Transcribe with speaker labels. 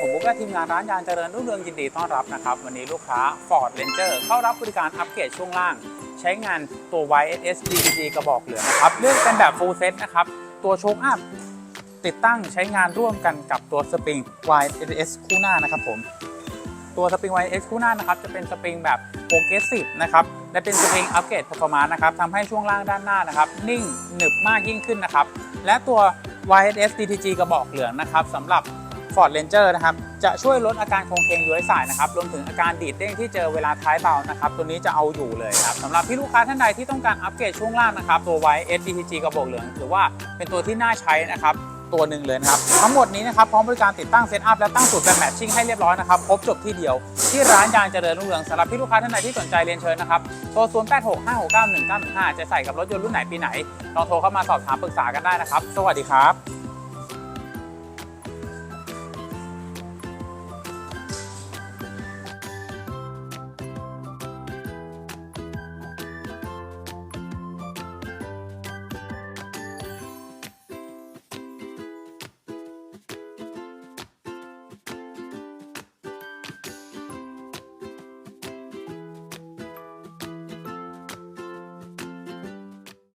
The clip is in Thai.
Speaker 1: ผมบุ๊กและทีมงานร้านยางเจริญรุ่งเรืองยินดีต้อนรับนะครับ วันนี้ลูกค้า Ford Ranger เข้ารับบริการอัปเกรดช่วงล่าง ใช้งานตัว YSS DPG กระบอกเหลืองนะครับ เลือกเป็นแบบ full set นะครับ ตัวโชคอัพติดตั้งใช้งานร่วมกันกับตัวสปริง YSS คู่หน้านะครับผม ตัวสปริง YX คู่หน้านะครับ จะเป็นสปริงแบบโปรเกรสซีฟนะครับ และเป็นสปริงอัปเกรด p e r f o r m a n c e นะครับทำให้ช่วงล่างด้านหน้านะครับ นิ่งหนึบมากยิ่งขึ้นนะครับ และตัว YSS DTG กระบอกเหลืองนะครับสำหรับ Ford Ranger นะครับจะช่วยลดอาการโครงเคงย้วยสายนะครับรวมถึงอาการดีดเด้งที่เจอเวลาท้ายเบานะครับตัวนี้จะเอาอยู่เลยครับสำหรับพี่ลูกค้าท่านใดที่ต้องการอัปเกรดช่วงล่างนะครับตัว YSS DTG กระบอกเหลืองถือว่าเป็นตัวที่น่าใช้นะครับตัวหนึ่งเลยนะครับ ทั้งหมดนี้นะครับพร้อมบริการติดตั้งเซตอัพและตั้งสูตรแบบแมทชิ่งให้เรียบร้อยนะครับครบจบที่เดียว ที่ร้านยางเจริญรุ่งเรืองสำหรับพี่ลูกค้าท่านใดที่สนใจเรียนเชิญนะครับโทร 0 8 6 5 6 9 1 9 1 5 จะใส่กับรถยนต์รุ่นไหนปีไหน ลองโทรเข้ามาสอบถามปรึกษากันได้นะครับ สวัสดีครับ